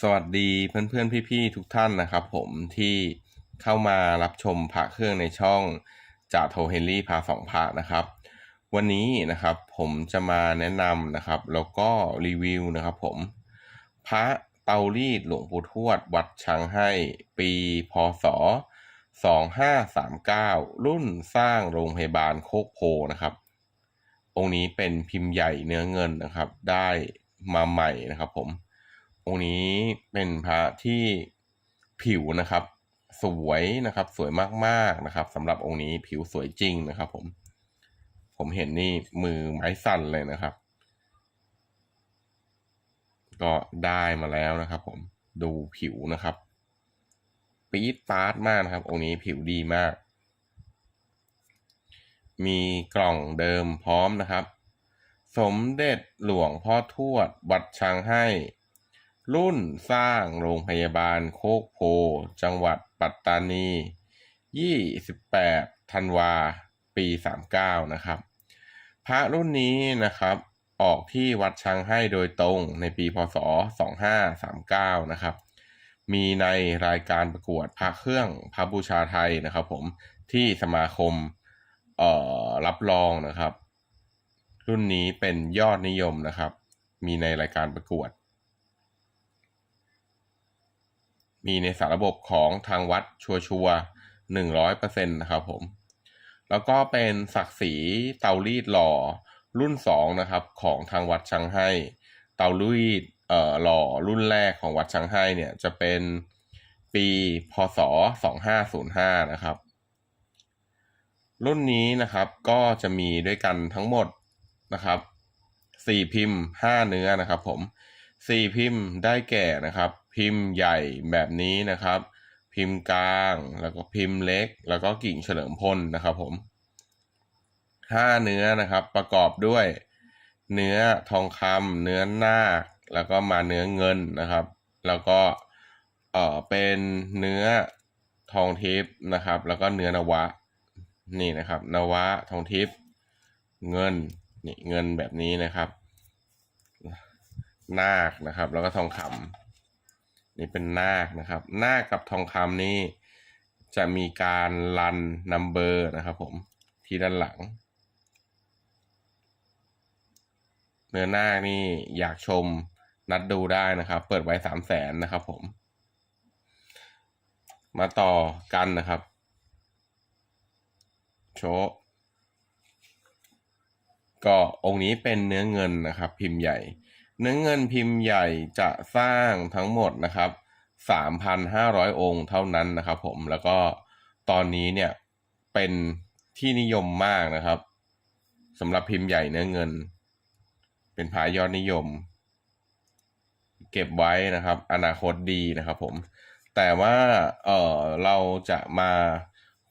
สวัสดีเพื่อนๆพี่ๆทุกท่านนะครับผมที่เข้ามารับชมพระเครื่องในช่องจากโทเฮนรี่พาสองพระนะครับ วันนี้นะครับผมจะมาแนะนำนะครับ แล้วก็รีวิวนะครับผม พระเตารีดหลวงปู่ทวดวัดช้างให้ปีพศ 2539 รุ่นสร้างโรงพยาบาลโคกโพนะครับ องค์นี้เป็นพิมพ์ใหญ่เนื้อเงินนะครับ ได้มาใหม่นะครับผม องค์นี้เป็นพระที่ผิวนะครับ สวยนะครับ สวยมากๆนะครับสำหรับองค์นี้ผิวสวยจริงนะครับ ผม ผมเห็นนี่มือไม้สั่นเลยนะครับ ก็ได้มาแล้วนะครับ ผมดูผิวนะครับปี๊ดปาร์ตมากนะครับ องค์นี้ผิวดีมาก มีกล่องเดิมพร้อมนะครับ สมเด็จหลวงพ่อทวดวัดช้างให้ รุ่นสร้างโรงพยาบาลโคกโพ จังหวัดปัตตานี 28 ธันวา ปี 39 นะครับ พระรุ่นนี้นะครับ ออกที่วัดช้างให้โดยตรงในปีพศ 2539 นะครับ มีในรายการประกวดพระเครื่องพระบูชาไทยนะครับผม ที่สมาคมเอ่อรับรองนะครับ รุ่นนี้เป็นยอดนิยมนะครับ มีในรายการประกวด มีในสารระบบของทางวัดชัวชัวหนึ่งร้อยเปอร์เซ็นต์นะครับผม แล้วก็เป็นศักดิ์ศรีเตารีดหล่อรุ่นสองนะครับของทางวัดชังไห้ เตารีดเอ่อหล่อรุ่นแรกของวัดชังไห้เนี่ยจะเป็นปีพศสองห้าศูนย์ห้านะครับ รุ่นนี้นะครับก็จะมีด้วยกันทั้งหมดนะครับสี่พิมพ์ห้าเนื้อนะครับผมสี่พิมพ์ได้แก่นะครับ พิมพ์ใหญ่แบบนี้นะครับ พิมพ์กลางแล้วก็พิมพ์เล็ก แล้วก็กิ่งเฉลิมพลนะครับผมห้าเนื้อนะครับประกอบด้วย เนื้อทองคำเนื้อนาคแล้วก็มาเนื้อเงินนะครับ แล้วก็เออเป็นเนื้อทองทิพย์นะครับ แล้วก็เนื้อนวะนี่นะครับ นวะทองทิพย์เงินนี่เงินแบบนี้นะครับ นาคนะครับ แล้วก็ทองคำ นี่เป็นนาคนะครับ นาคกับทองคำนี่จะมีการรันนัมเบอร์นะครับผมที่ด้านหลัง เนื้อหน้านี่อยากชมนัดดูได้นะครับ เปิดไว้สามแสนนะครับผม มาต่อกันนะครับ โชก็องค์นี้เป็นเนื้อเงินนะครับ พิมพ์ใหญ่ เนื้อเงินพิมพ์ใหญ่จะสร้างทั้งหมดนะครับ 3,500 องค์เท่านั้นนะครับผมแล้วก็ตอนนี้เนี่ยเป็นที่นิยมมากนะครับสำหรับพิมพ์ใหญ่เนื้อเงิน เป็นพายอดนิยม เก็บไว้นะครับ อนาคตดีนะครับผม แต่ว่าเออเราจะมา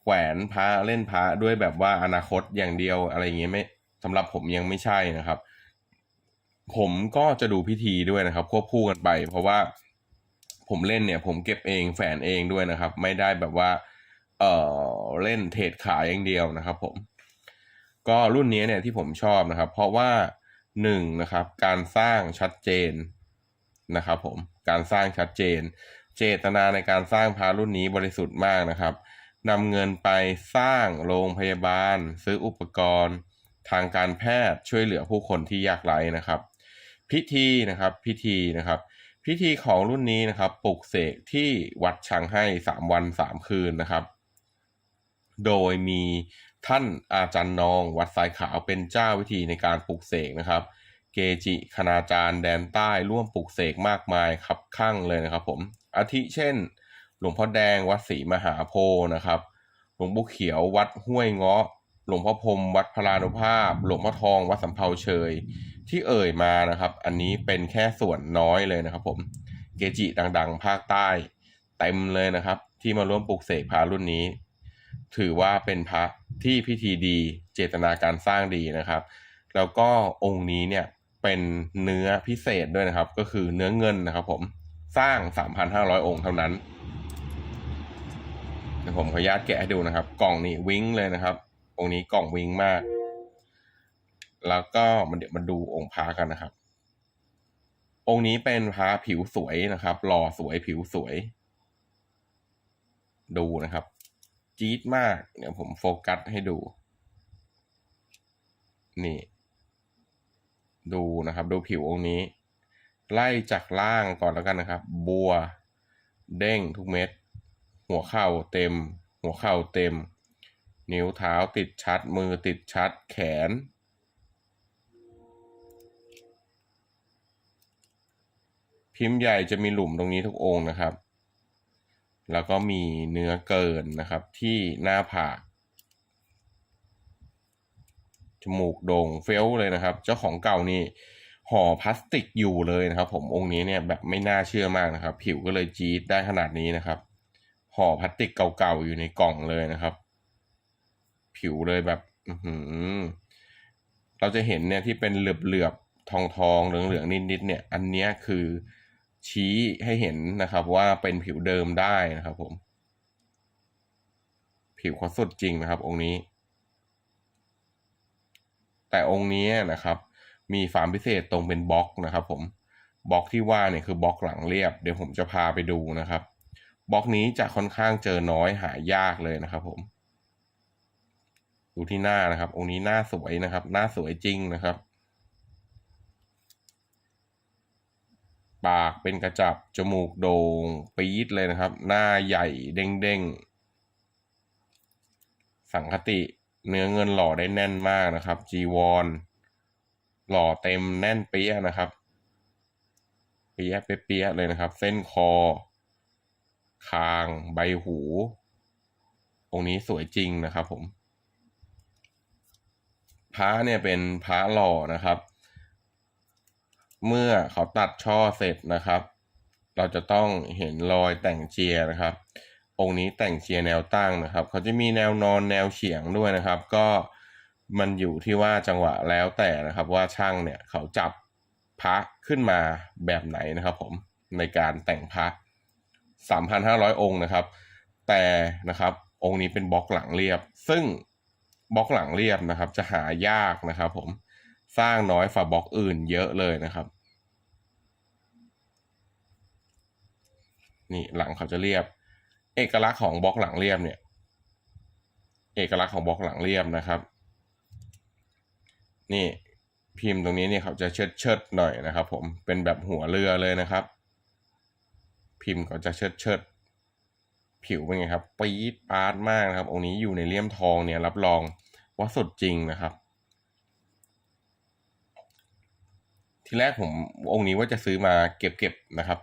แขวนพระเล่นพระด้วยแบบว่าอนาคตอย่างเดียวอะไรอย่างเงี้ยไม่สำหรับผมยังไม่ใช่นะครับ ผมก็จะดูพิธีด้วยนะครับ ควบคู่กันไป เพราะว่าผมเล่นเนี่ย ผมเก็บเองแฝนเองด้วยนะครับ ไม่ได้แบบว่า เออเล่นเทรดขายอย่างเดียวนะครับ ผม ก็รุ่นนี้เนี่ยที่ผมชอบนะครับ เพราะว่าหนึ่งนะครับ การสร้างชัดเจนนะครับ ผมการสร้างชัดเจน เจตนาในการสร้างพารุ่นนี้บริสุทธิ์มากนะครับนำเงินไปสร้างโรงพยาบาล ซื้ออุปกรณ์ ทางการแพทย์ช่วยเหลือผู้คนที่ยากไร้นะครับ พิธีนะครับพิธีนะครับ พิธีของรุ่นนี้นะครับปลุกเสกที่วัดช้างให้สามวันสามคืนนะครับ โดยมีท่านอาจารย์นอง วัดสายขาวเป็นเจ้าวิธีในการปลุกเสกนะครับ เกจิคณาจารย์แดนใต้ร่วมปลุกเสกมากมายขับข้างเลยนะครับ ผมอาทิเช่น หลวงพ่อแดงวัดศรีมหาโพธิ์นะครับ หลวงปู่เขียววัดห้วยเงาะหลวงพ่อพรมวัดพลานุภาพ หลวงพ่อทองวัดสำเภาเชย ที่เอ่ยมานะครับ อันนี้เป็นแค่ส่วนน้อยเลยนะครับ ผมเกจิดังๆ ภาคใต้เต็มเลยนะครับ ที่มาร่วมปลุกเสกพระรุ่นนี้ ถือว่าเป็นพระที่พิธีดีเจตนาการสร้างดีนะครับ แล้วก็องค์นี้เนี่ยเป็นเนื้อพิเศษด้วยนะครับ ก็คือเนื้อเงินนะครับผมสร้าง 3,500 องค์เท่านั้นเดี๋ยวผมขออนุญาตแกะให้ดูนะครับ กล่องนี่วิ้งเลยนะครับ องค์นี้กล่องวิ้งมาก แล้วก็มันเดี๋ยวมาดูองค์พระกันนะครับ องค์นี้เป็นพระผิวสวยนะครับหล่อสวยผิวสวย ดูนะครับ จี๊ดมาก เดี๋ยวผมโฟกัสให้ดู นี่ ดูนะครับ ดูผิวองค์นี้ ไล่จากล่างก่อนแล้วกันนะครับ บัว เด้งทุกเม็ด หัวเข่าเต็ม หัวเข่าเต็ม นิ้วเท้าติดชัด มือติดชัด แขน พิมพ์ใหญ่จะมีหลุมตรงนี้ทุกองค์นะครับ แล้วก็มีเนื้อเกินนะครับที่หน้าผากจมูกโด่งเฟลเลยนะครับ เจ้าของเก่านี่ห่อพลาสติกอยู่เลยนะครับ ผมองค์นี้เนี่ยแบบไม่น่าเชื่อมากนะครับ ผิวก็เลยจี๊ดได้ขนาดนี้นะครับห่อพลาสติกเก่าๆอยู่ในกล่องเลยนะครับ ผิวเลยแบบอือหือเราจะเห็นเนี่ยที่เป็นเหลือบๆทองทองๆเหลืองๆนิดๆเนี่ย อันนี้คือ ชี้ให้เห็นนะครับว่าเป็นผิวเดิมได้นะครับผม ผิวเขาสดจริงนะครับ องค์นี้ แต่องค์นี้นะครับ มีความพิเศษตรงเป็นบล็อกนะครับผมบล็อกที่ว่าเนี่ยคือบล็อกหลังเรียบ เดี๋ยวผมจะพาไปดูนะครับบล็อกนี้จะค่อนข้างเจอน้อยหายากเลยนะครับ ผม ดูที่หน้านะครับ องค์นี้หน้าสวยนะครับ หน้าสวยจริงนะครับ ปากเป็นกระจับ จมูกโด่งปี๊ดเลยนะครับ หน้าใหญ่เด้งเด้งๆ สังคติเนื้อเงินหล่อได้แน่นมากนะครับ จีวร หล่อเต็มแน่นเปี้ยนะครับ เปี้ยเปี้ยเลยนะครับ เส้นคอ คางใบหู องค์นี้สวยจริงนะครับผมพระเนี่ยเป็นพระหล่อนะครับ เมื่อเขาตัดช่อเสร็จนะครับ เราจะต้องเห็นรอยแต่งเจียนะครับ องค์นี้แต่งเจียแนวตั้งนะครับ เขาจะมีแนวนอนแนวเฉียงด้วยนะครับ ก็มันอยู่ที่ว่าจังหวะแล้วแต่นะครับ ว่าช่างเนี่ยเขาจับพระขึ้นมาแบบไหนนะครับผมในการแต่งพระ3,500 องค์นะครับ แต่นะครับองค์นี้เป็นบล็อกหลังเรียบ ซึ่งบล็อกหลังเรียบนะครับ จะหายากนะครับผม สร้างน้อยฝ่าบล็อกอื่นเยอะเลยนะครับ นี่หลังเขาจะเรียบ เอกลักษณ์ของบล็อกหลังเรียบเนี่ย เอกลักษณ์ของบล็อกหลังเรียบนะครับ นี่พิมพ์ตรงนี้เนี่ยเขาจะเชิดเชิดหน่อยนะครับผมเป็นแบบหัวเรือเลยนะครับ พิมพ์เขาจะเชิดเชิดผิวเป็นไงครับปี๊ดปาดมากนะครับองค์นี้อยู่ในเลี่ยมทองเนี่ยรับรองว่าสดจริงนะครับ ทีแรกผมองค์นี้ว่าจะซื้อมาเก็บๆนะครับ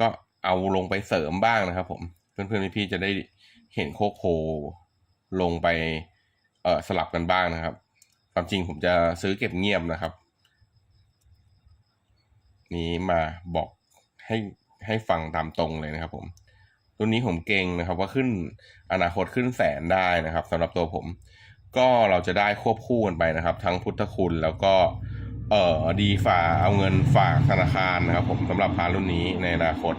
ก็เอาลงไปเสริมบ้างนะครับ ผมเพื่อนๆพี่ๆจะได้เห็นโคโคลงไปเอ่อสลับกันบ้างนะครับ ความจริงผมจะซื้อเก็บเงียบนะครับ นี้มาบอกให้ให้ฟังตามตรงเลยนะครับ ผม ตัวนี้ผมเก่งนะครับ ว่าขึ้นอนาคตขึ้นแสนได้นะครับสำหรับตัวผม ก็เราจะได้ควบคู่กันไปนะครับ ทั้งพุทธคุณแล้วก็ เอ่อดีฝาเอาเงินฝากธนาคารนะครับ ผมสำหรับพารุ่นนี้ในอนาคต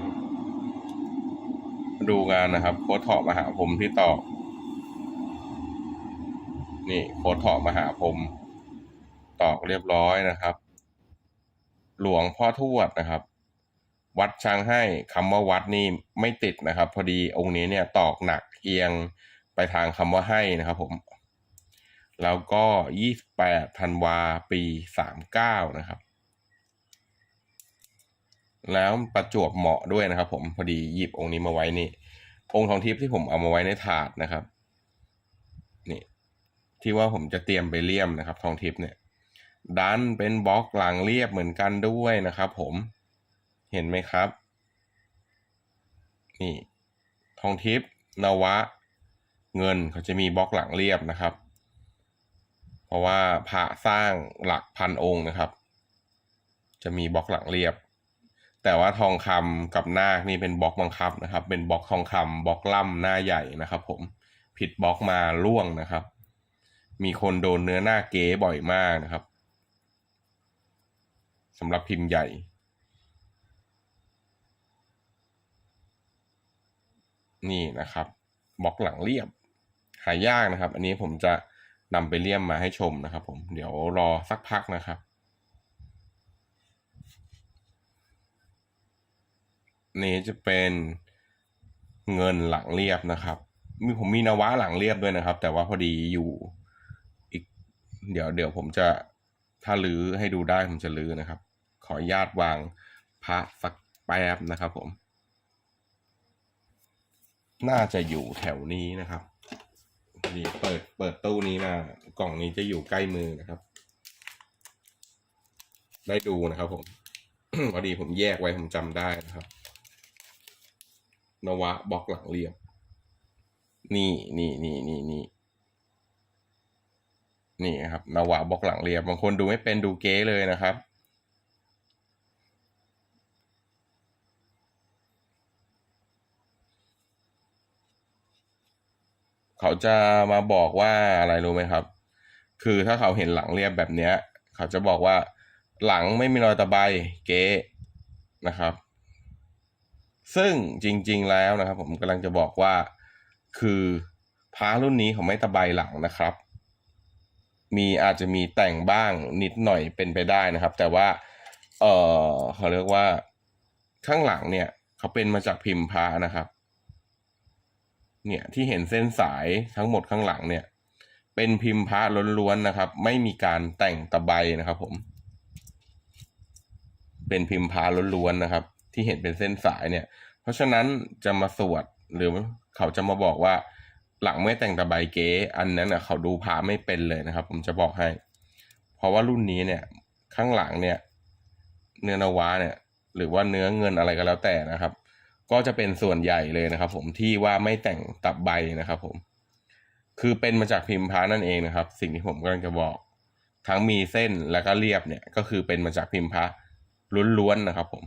ดูงานนะครับ โค้ดถอมาหาผมที่ตอกนี่โค้ดถอมาหาผมตอกเรียบร้อยนะครับ หลวงพ่อทวดนะครับ วัดช้างให้คำว่าวัดนี่ไม่ติดนะครับ พอดีองค์นี้เนี่ยตอกหนักเอียงไปทางคำว่าให้นะครับ ผม แล้วก็ 28ธันวาปี 39 นะครับ แล้วประจวบเหมาะด้วยนะครับ ผมพอดีหยิบองค์นี้มาไว้นี่ องค์ทองทิพย์ที่ผมเอามาไว้ในถาดนะครับ นี่ที่ว่าผมจะเตรียมไปเลี่ยมนะครับ ทองทิพย์เนี่ย ดันเป็นบล็อกหลังเรียบเหมือนกันด้วยนะครับ ผมเห็นไหมครับ นี่ ทองทิพย์นวะ เงินเขาจะมีบล็อกหลังเรียบนะครับ เพราะว่าพระสร้างหลักพันองค์นะครับ จะมีบล็อกหลังเรียบ แต่ว่าทองคำกับนาคนี่เป็นบล็อกบังคับนะครับ เป็นบล็อกทองคำบล็อกล่ำหน้าใหญ่นะครับ ผมผิดบล็อกมาล่วงนะครับ มีคนโดนเนื้อหน้าเก๋บ่อยมากนะครับสำหรับพิมพ์ใหญ่นี่นะครับบล็อกหลังเรียบ หายากนะครับ อันนี้ผมจะ นำไปเลี่ยมมาให้ชมนะครับผม เดี๋ยวรอสักพักนะครับ นี้จะเป็นเงินหลังเรียบนะครับ มีผมมีนวะหลังเรียบด้วยนะครับ แต่ว่าพอดีอยู่อีก เดี๋ยวเดี๋ยวผมจะถ้าลื้อให้ดูได้ผมจะลื้อนะครับ ขออนุญาตวางพระสักแป๊บนะครับผม น่าจะอยู่แถวนี้นะครับ นี่เปิดเปิดตู้นี้มากล่องนี้จะอยู่ใกล้มือนะครับ ได้ดูนะครับผมพอดีผมแยกไว้ผมจำได้นะครับ นวะบล็อกหลังเรียบนี่นี่นี่นี่นี่นี่ครับนวะบล็อกหลังเรียบบางคนดูไม่เป็นดูเก๊เลยนะครับ เขาจะมาบอกว่าอะไรรู้ไหมครับ คือถ้าเขาเห็นหลังเรียบแบบเนี้ย เขาจะบอกว่าหลังไม่มีรอยตะไบเก๊นะครับ ซึ่งจริง ๆ แล้วนะครับ ผมกำลังจะบอกว่าคือพารุ่นนี้เขาไม่ตะไบหลังนะครับ มีอาจจะมีแต่งบ้างนิดหน่อยเป็นไปได้นะครับ แต่ว่า เออเขาเรียกว่าข้างหลังเนี่ย เขาเป็นมาจากพิมพ์พระนะครับ เนี่ยที่เห็นเส้นสายทั้งหมดข้างหลังเนี่ย เป็นพิมพ์พระล้วนๆนะครับ ไม่มีการแต่งตะไบนะครับ ผม เป็นพิมพ์พระล้วนๆนะครับ ที่เห็นเป็นเส้นสายเนี่ย เพราะฉะนั้นจะมาสวดหรือเขาจะมาบอกว่าหลังไม่แต่งตะไบเก๋อันนั้นนะเขาดูพระไม่เป็นเลยนะครับ ผมจะบอกให้ เพราะว่ารุ่นนี้เนี่ย ข้างหลังเนี่ย เนื้อนวะเนี่ย หรือว่าเนื้อเงินอะไรก็แล้วแต่นะครับ ก็จะเป็นส่วนใหญ่เลยนะครับ ผมที่ว่าไม่แต่งตับใบนะครับผมคือเป็นมาจากพิมพ์พระนั่นเองนะครับ สิ่งที่ผมกำลังจะบอก ทั้งมีเส้นแล้วก็เรียบเนี่ย ก็คือเป็นมาจากพิมพ์พระล้วนๆนะครับ ผม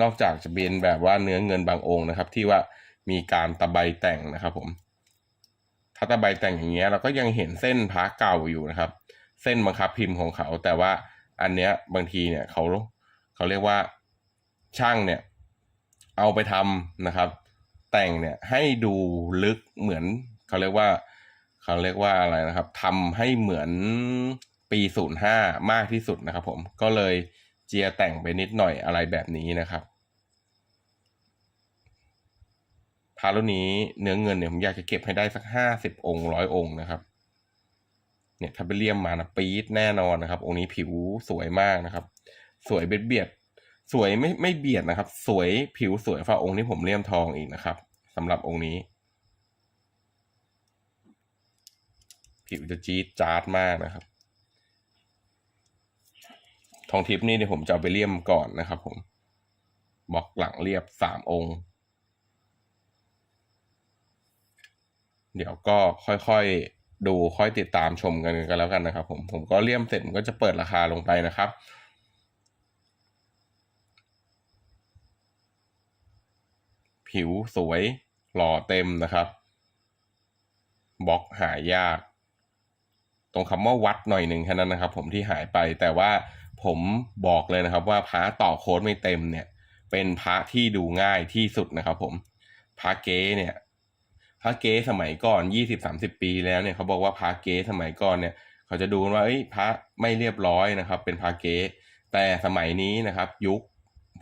นอกจากจะเป็นแบบว่าเนื้อเงินบางองค์นะครับ ที่ว่ามีการตะไบแต่งนะครับ ผม ถ้าตะไบแต่งอย่างเงี้ย เราก็ยังเห็นเส้นพระเก่าอยู่นะครับ เส้นบังคับพิมพ์ของเขา แต่ว่าอันเนี้ยบางทีเนี่ยเขา เขาเรียกว่าช่างเนี่ยเอาไปทำนะครับ แต่งเนี่ยให้ดูลึกเหมือนเขาเรียกว่าเขาเรียกว่าอะไรนะครับทำให้เหมือนปีศูนย์ห้ามากที่สุดนะครับ ผมก็เลยเจียแต่งไปนิดหน่อยอะไรแบบนี้นะครับพารุ่นนี้เนื้อเงินเนี่ยผมอยากจะเก็บให้ได้สักห้าสิบองค์ร้อยองค์นะครับ เนี่ยถ้าไปเลี่ยมมานะปี๊ดแน่นอนนะครับ องค์นี้ผิวสวยมากนะครับ สวยเบียดเบียดสวยไม่ไม่เบียดนะครับ สวยผิวสวยฝ่าองค์ที่ผมเลี่ยมทองอีกนะครับสำหรับองค์นี้ ผิวจะจี๊ดจ๊าดมากนะครับ ทองทิพย์นี่เดี๋ยวผมจะเอาไปเลี่ยมก่อนนะครับ ผมบล็อกหลังเรียบสามองค์ เดี๋ยวก็ค่อยๆดูค่อยติดตามชมกันกันแล้วกันนะครับ ผมผมก็เลี่ยมเสร็จผมก็จะเปิดราคาลงไปนะครับ ผิวสวยหล่อเต็มนะครับบล็อกหายาก ตรงคำว่าวัดหน่อยหนึ่งแค่นั้นนะครับ ผมที่หายไปแต่ว่าผมบอกเลยนะครับว่าพระต่อโค้ดไม่เต็มเนี่ย เป็นพระที่ดูง่ายที่สุดนะครับ ผมพระเก๊เนี่ยพระเก๊สมัยก่อนยี่สิบสามสิบปีแล้วเนี่ยเขาบอกว่าพระเก๊สมัยก่อนเนี่ย เขาจะดูว่าเอ้ยพระไม่เรียบร้อยนะครับ เป็นพระเก๊แต่สมัยนี้นะครับ ยุค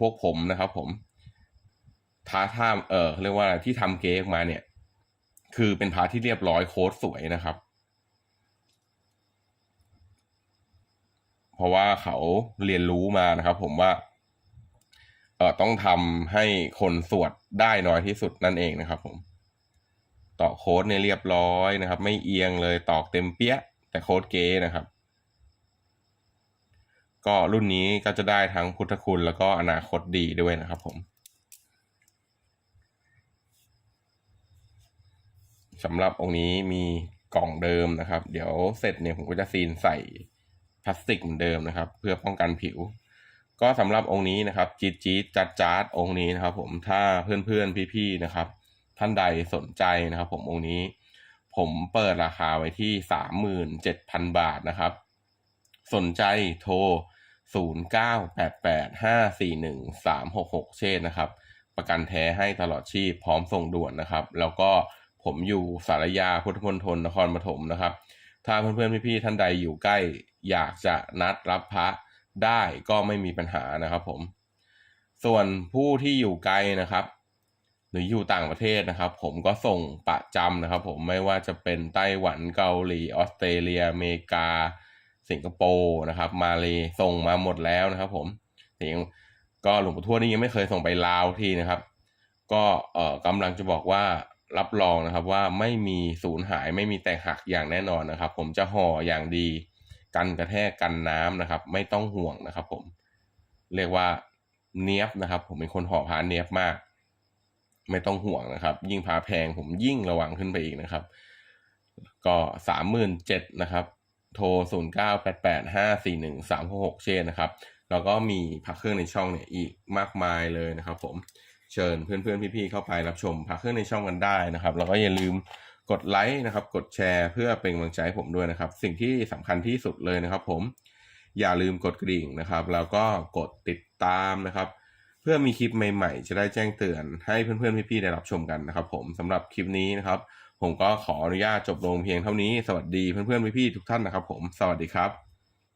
พวกผมนะครับ ผม ท้าท่ามเออเรียกว่าที่ทำเก๊ออกมาเนี่ย คือเป็นพระที่เรียบร้อยโค้ดสวยนะครับ เพราะว่าเขาเรียนรู้มานะครับ ผมว่าเออต้องทำให้คนสวดได้น้อยที่สุดนั่นเองนะครับ ผม ต่อโค้ดเนี่ยเรียบร้อยนะครับ ไม่เอียงเลยตอกเต็มเปี้ยแต่โค้ดเก๋นะครับ ก็รุ่นนี้ก็จะได้ทั้งพุทธคุณแล้วก็อนาคตดีด้วยนะครับผม สำหรับองค์นี้มีกล่องเดิมนะครับ เดี๋ยวเสร็จเนี่ยผมก็จะซีนใส่พลาสติกเหมือนเดิมนะครับ เพื่อป้องกันผิว ก็สำหรับองค์นี้นะครับจี๊ดจี๊ดจัดจัดองค์นี้นะครับ ผมถ้าเพื่อนเพื่อนพี่ๆนะครับ ท่านใดสนใจนะครับ ผมองค์นี้ ผมเปิดราคาไว้ที่สามหมื่นเจ็ดพันบาทนะครับ สนใจโทรศูนย์เก้าแปดแปดห้าสี่หนึ่งสามหกหกเช่นนะครับ ประกันแท้ให้ตลอดชีพพร้อมส่งด่วนนะครับ แล้วก็ ผมอยู่สารยาพุทธมณฑลนครปฐมนะครับ ถ้าเพื่อนๆพี่ๆท่านใดอยู่ใกล้ อยากจะนัดรับพระได้ก็ไม่มีปัญหานะครับผมส่วนผู้ที่อยู่ไกลนะครับ หรืออยู่ต่างประเทศนะครับ ผมก็ส่งประจำนะครับ ผมไม่ว่าจะเป็นไต้หวันเกาหลีออสเตรเลียอเมริกา สิงคโปร์นะครับ มาเลยส่งมาหมดแล้วนะครับ ผมแต่ยังก็หลวงปู่ทวดนี่ยังไม่เคยส่งไปลาวทีนะครับ ก็เอ่อกำลังจะบอกว่า รับรองนะครับว่าไม่มีสูญหายไม่มีแตกหักอย่างแน่นอนนะครับ ผมจะห่ออย่างดี กันกระแทกกันน้ำนะครับ ไม่ต้องห่วงนะครับ ผมเรียกว่าเนียบนะครับ ผมเป็นคนห่อผ้าเนียบมาก ไม่ต้องห่วงนะครับ ยิ่งผ้าแพงผมยิ่งระวังขึ้นไปอีกนะครับ ก็สามหมื่นเจ็ดนะครับ โทรศูนย์เก้าแปดแปดห้าสี่หนึ่งสามหกหกเชนนะครับ แล้วก็มีพักเครื่องในช่องเนี่ยอีกมากมายเลยนะครับ ผม เชิญเพื่อนๆพี่ๆเข้าไปรับชมพักเครื่องในช่องกันได้นะครับ แล้วก็อย่าลืมกดไลค์นะครับ กดแชร์เพื่อเป็นกำลังใจให้ผมด้วยนะครับ สิ่งที่สำคัญที่สุดเลยนะครับผมอย่าลืมกดกริ่งนะครับ แล้วก็กดติดตามนะครับ เพื่อมีคลิปใหม่ๆ จะได้แจ้งเตือนให้เพื่อนๆพี่ๆได้รับชมกันนะครับ ผมสำหรับคลิปนี้นะครับ ผมก็ขออนุญาตจบลงเพียงเท่านี้สวัสดีเพื่อนๆพี่ๆทุกท่านนะครับ ผมสวัสดีครับ